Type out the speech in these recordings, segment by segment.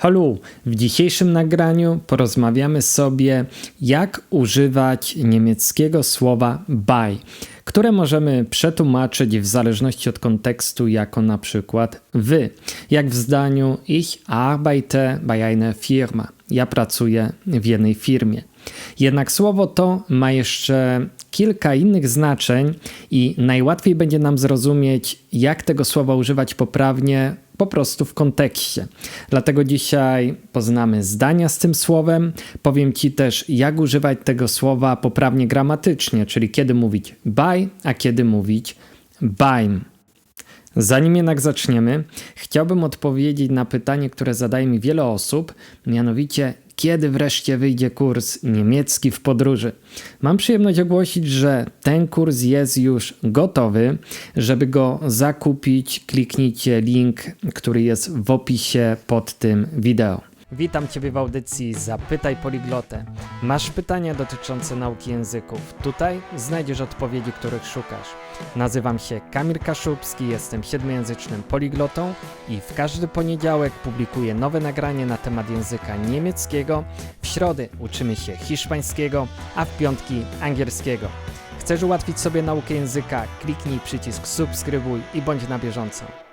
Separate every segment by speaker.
Speaker 1: Hallo, w dzisiejszym nagraniu porozmawiamy sobie, jak używać niemieckiego słowa bei, które możemy przetłumaczyć w zależności od kontekstu jako na przykład wy, jak w zdaniu Ich arbeite bei einer Firma. Ja pracuję w jednej firmie. Jednak słowo to ma jeszcze kilka innych znaczeń i najłatwiej będzie nam zrozumieć, jak tego słowa używać poprawnie po prostu w kontekście. Dlatego dzisiaj poznamy zdania z tym słowem. Powiem Ci też, jak używać tego słowa poprawnie gramatycznie, czyli kiedy mówić by, a kiedy mówić beim. Zanim jednak zaczniemy, chciałbym odpowiedzieć na pytanie, które zadaje mi wiele osób, mianowicie kiedy wreszcie wyjdzie kurs niemiecki w podróży. Mam przyjemność ogłosić, że ten kurs jest już gotowy. Żeby go zakupić, kliknijcie link, który jest w opisie pod tym wideo. Witam Ciebie w audycji Zapytaj Poliglotę. Masz pytania dotyczące nauki języków? Tutaj znajdziesz odpowiedzi, których szukasz. Nazywam się Kamil Kaszubski, jestem siedmiojęzycznym poliglotą i w każdy poniedziałek publikuję nowe nagranie na temat języka niemieckiego. W środy uczymy się hiszpańskiego, a w piątki angielskiego. Chcesz ułatwić sobie naukę języka? Kliknij przycisk subskrybuj i bądź na bieżąco.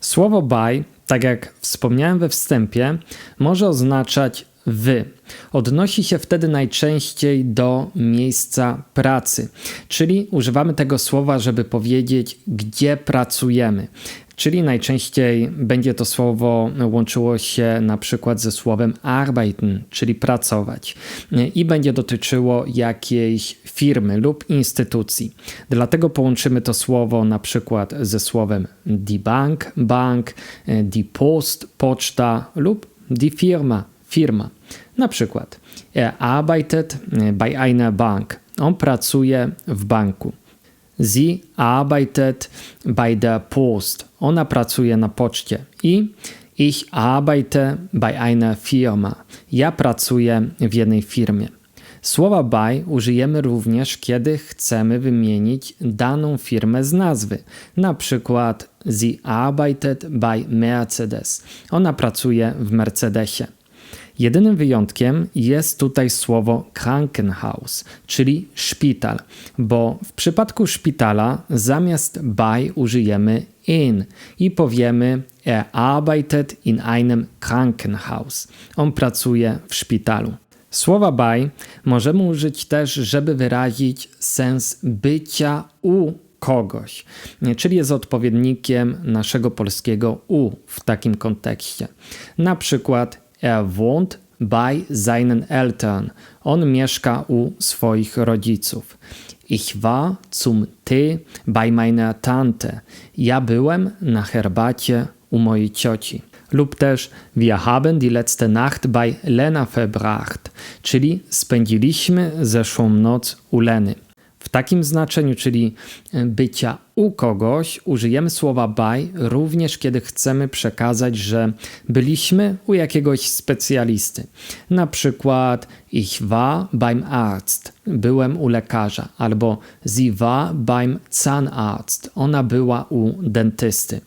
Speaker 1: Słowo by, tak jak wspomniałem we wstępie, może oznaczać wy. Odnosi się wtedy najczęściej do miejsca pracy, czyli używamy tego słowa, żeby powiedzieć, gdzie pracujemy. Czyli najczęściej będzie to słowo łączyło się na przykład ze słowem arbeiten, czyli pracować, i będzie dotyczyło jakiejś firmy lub instytucji. Dlatego połączymy to słowo na przykład ze słowem die Bank, bank, die Post, poczta lub die Firma, firma. Na przykład er arbeitet bei einer Bank. On pracuje w banku. Sie arbeitet bei der Post. Ona pracuje na poczcie. I ich arbeite bei einer Firma. Ja pracuję w jednej firmie. Słowa by użyjemy również, kiedy chcemy wymienić daną firmę z nazwy. Na przykład sie arbeitet bei Mercedes. Ona pracuje w Mercedesie. Jedynym wyjątkiem jest tutaj słowo Krankenhaus, czyli szpital, bo w przypadku szpitala zamiast by użyjemy in i powiemy er arbeitet in einem Krankenhaus. On pracuje w szpitalu. Słowa by możemy użyć też, żeby wyrazić sens bycia u kogoś, czyli jest odpowiednikiem naszego polskiego u w takim kontekście. Na przykład Er wohnt bei seinen Eltern. On mieszka u swoich rodziców. Ich war zum Tee bei meiner Tante. Ja byłem na herbacie u mojej cioci. Lub też wir haben die letzte Nacht bei Lena verbracht, czyli spędziliśmy zeszłą noc u Leny. Takim znaczeniu, czyli e, bycia u kogoś, użyjemy słowa by również kiedy chcemy przekazać, że byliśmy u jakiegoś specjalisty. Na przykład ich war beim Arzt, byłem u lekarza, albo sie war beim Zahnarzt, ona była u dentysty.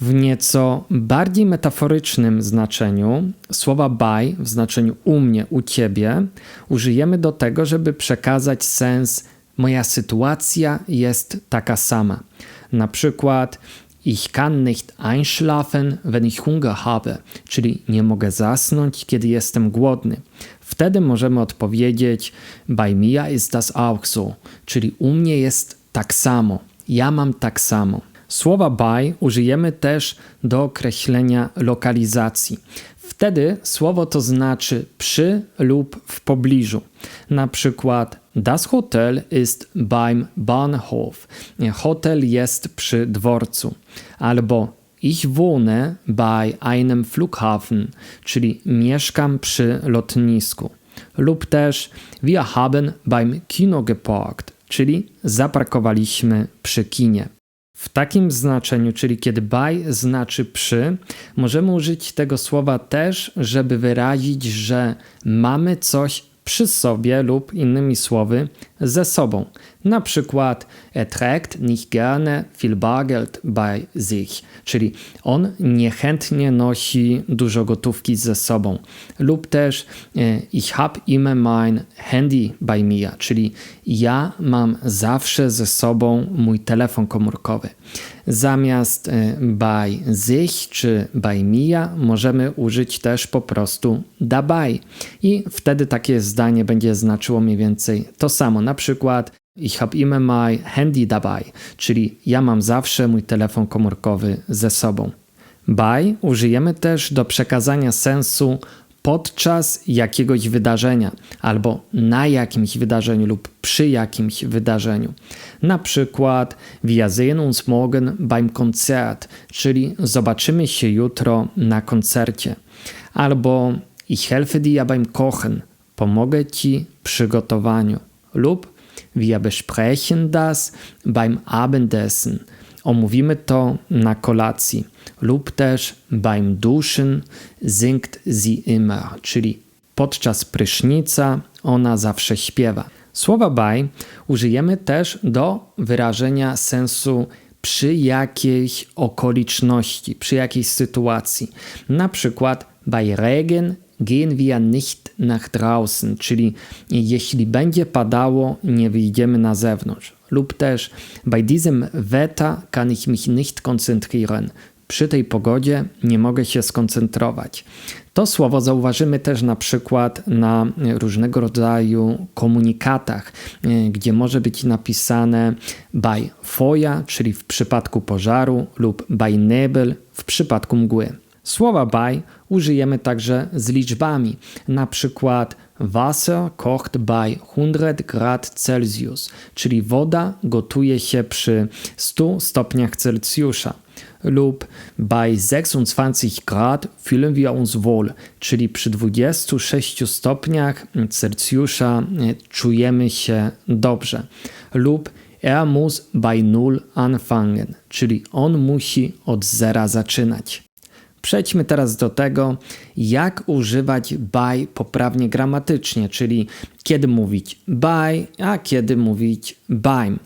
Speaker 1: W nieco bardziej metaforycznym znaczeniu słowa by w znaczeniu u mnie, u ciebie użyjemy do tego, żeby przekazać sens moja sytuacja jest taka sama. Na przykład Ich kann nicht einschlafen, wenn ich Hunger habe, czyli nie mogę zasnąć, kiedy jestem głodny. Wtedy możemy odpowiedzieć Bei mir ist das auch so, czyli u mnie jest tak samo. Ja mam tak samo. Słowa by użyjemy też do określenia lokalizacji. Wtedy słowo to znaczy przy lub w pobliżu. Na przykład Das Hotel ist beim Bahnhof. Hotel jest przy dworcu. Albo Ich wohne bei einem Flughafen, czyli mieszkam przy lotnisku. Lub też Wir haben beim Kino geparkt, czyli zaparkowaliśmy przy kinie. W takim znaczeniu, czyli kiedy by znaczy przy, możemy użyć tego słowa też, żeby wyrazić, że mamy coś przy sobie lub innymi słowy ze sobą. Na przykład er trägt nicht gerne viel Bargeld bei sich, czyli on niechętnie nosi dużo gotówki ze sobą. Lub też e, ich hab immer mein Handy bei mir, czyli ja mam zawsze ze sobą mój telefon komórkowy. Zamiast e, bei sich czy bei mir możemy użyć też po prostu dabei. I wtedy takie zdanie będzie znaczyło mniej więcej to samo. Na przykład Ich habe immer mein Handy dabei, czyli ja mam zawsze mój telefon komórkowy ze sobą. By użyjemy też do przekazania sensu podczas jakiegoś wydarzenia albo na jakimś wydarzeniu lub przy jakimś wydarzeniu. Na przykład Wir sehen uns morgen beim Konzert, czyli zobaczymy się jutro na koncercie. Albo Ich helfe dir beim Kochen, pomogę ci przy gotowaniu. Lub Wir besprechen das beim Abendessen. Omówimy to na kolacji. Lub też beim Duschen singt sie immer, czyli podczas prysznica ona zawsze śpiewa. Słowa by użyjemy też do wyrażenia sensu przy jakiejś okoliczności, przy jakiejś sytuacji. Na przykład bei Regen gehen wir nicht nach draußen, czyli jeśli będzie padało, nie wyjdziemy na zewnątrz. Lub też bei diesem Wetter kann ich mich nicht konzentrieren. Przy tej pogodzie nie mogę się skoncentrować. To słowo zauważymy też na przykład na różnego rodzaju komunikatach, gdzie może być napisane by Feuer, czyli w przypadku pożaru, lub by Nebel w przypadku mgły. Słowa by użyjemy także z liczbami, na przykład Wasser kocht bei 100 Grad Celsius, czyli woda gotuje się przy 100 stopniach Celsjusza. Lub bei 26 Grad fühlen wir uns wohl, czyli przy 26 stopniach Celsjusza e, czujemy się dobrze. Lub er muss bei null anfangen, czyli on musi od zera zaczynać. Przejdźmy teraz do tego, jak używać by poprawnie gramatycznie, czyli kiedy mówić by, a kiedy mówić by.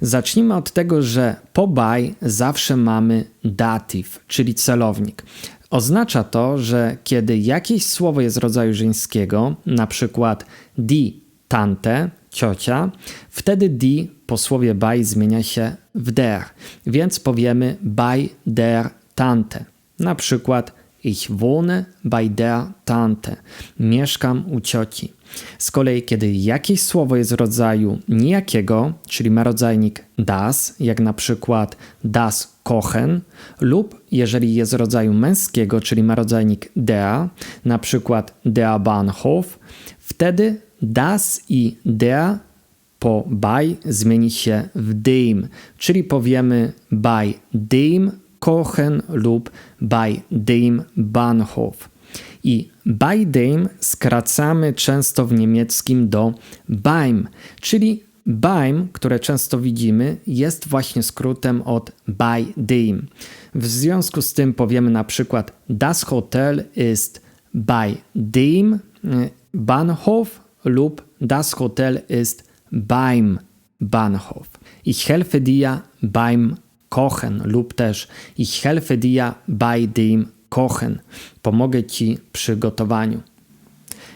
Speaker 1: Zacznijmy od tego, że po by zawsze mamy datyw, czyli celownik. Oznacza to, że kiedy jakieś słowo jest rodzaju żeńskiego, na przykład di, tante, ciocia, wtedy di po słowie by zmienia się w der, więc powiemy by der tante. Na przykład Ich wohne bei der Tante. Mieszkam u cioci. Z kolei, kiedy jakieś słowo jest rodzaju nijakiego, czyli ma rodzajnik das, jak na przykład das kochen, lub jeżeli jest rodzaju męskiego, czyli ma rodzajnik der, na przykład der Bahnhof, wtedy das i der po bei zmieni się w dem, czyli powiemy bei dem kochen lub bei dem Bahnhof. I bei dem skracamy często w niemieckim do beim, czyli beim, które często widzimy, jest właśnie skrótem od bei dem. W związku z tym powiemy na przykład das Hotel ist bei dem e, Bahnhof lub das Hotel ist beim Bahnhof. Ich helfe dir beim kochen lub też ich helfe dir bei dem kochen. Pomogę ci przy gotowaniu.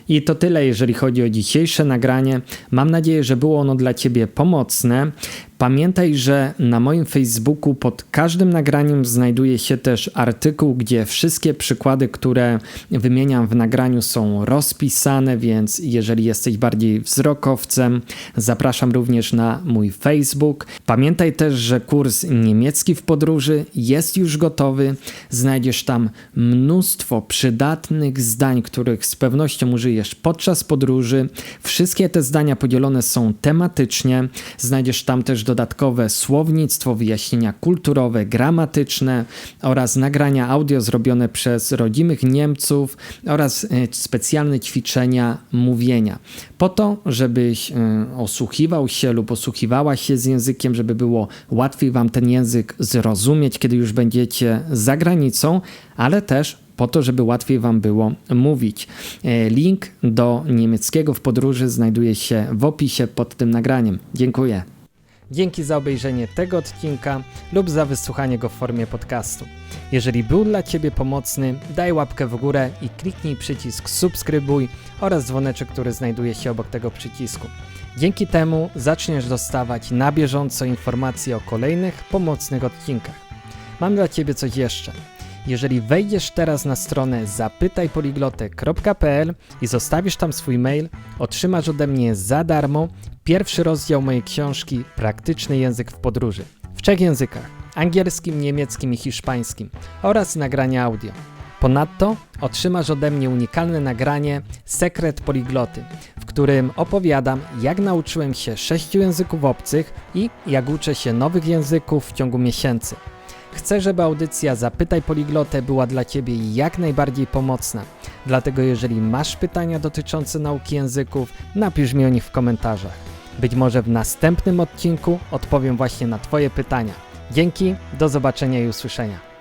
Speaker 1: I to tyle, jeżeli chodzi o dzisiejsze nagranie. Mam nadzieję, że było ono dla Ciebie pomocne. Pamiętaj, że na moim Facebooku pod każdym nagraniem znajduje się też artykuł, gdzie wszystkie przykłady, które wymieniam w nagraniu są rozpisane, więc jeżeli jesteś bardziej wzrokowcem, zapraszam również na mój Facebook. Pamiętaj też, że kurs niemiecki w podróży jest już gotowy. Znajdziesz tam mnóstwo przydatnych zdań, których z pewnością użyjesz podczas podróży. Wszystkie te zdania podzielone są tematycznie. Znajdziesz tam też do dodatkowe słownictwo, wyjaśnienia kulturowe, gramatyczne oraz nagrania audio zrobione przez rodzimych Niemców oraz e, specjalne ćwiczenia mówienia. Po to, żebyś e, osłuchiwał się lub osłuchiwała się z językiem, żeby było łatwiej Wam ten język zrozumieć, kiedy już będziecie za granicą, ale też po to, żeby łatwiej Wam było mówić. E, link do niemieckiego w podróży znajduje się w opisie pod tym nagraniem. Dziękuję. Dzięki za obejrzenie tego odcinka lub za wysłuchanie go w formie podcastu. Jeżeli był dla Ciebie pomocny, daj łapkę w górę i kliknij przycisk subskrybuj oraz dzwoneczek, który znajduje się obok tego przycisku. Dzięki temu zaczniesz dostawać na bieżąco informacje o kolejnych pomocnych odcinkach. Mam dla Ciebie coś jeszcze. Jeżeli wejdziesz teraz na stronę zapytajpoliglotek.pl i zostawisz tam swój mail, otrzymasz ode mnie za darmo pierwszy rozdział mojej książki Praktyczny język w podróży w trzech językach: angielskim, niemieckim i hiszpańskim oraz nagranie audio. Ponadto otrzymasz ode mnie unikalne nagranie Sekret Poligloty, w którym opowiadam, jak nauczyłem się sześciu języków obcych i jak uczę się nowych języków w ciągu miesięcy. Chcę, żeby audycja Zapytaj Poliglotę była dla Ciebie jak najbardziej pomocna. Dlatego jeżeli masz pytania dotyczące nauki języków, napisz mi o nich w komentarzach. Być może w następnym odcinku odpowiem właśnie na Twoje pytania. Dzięki, do zobaczenia i usłyszenia.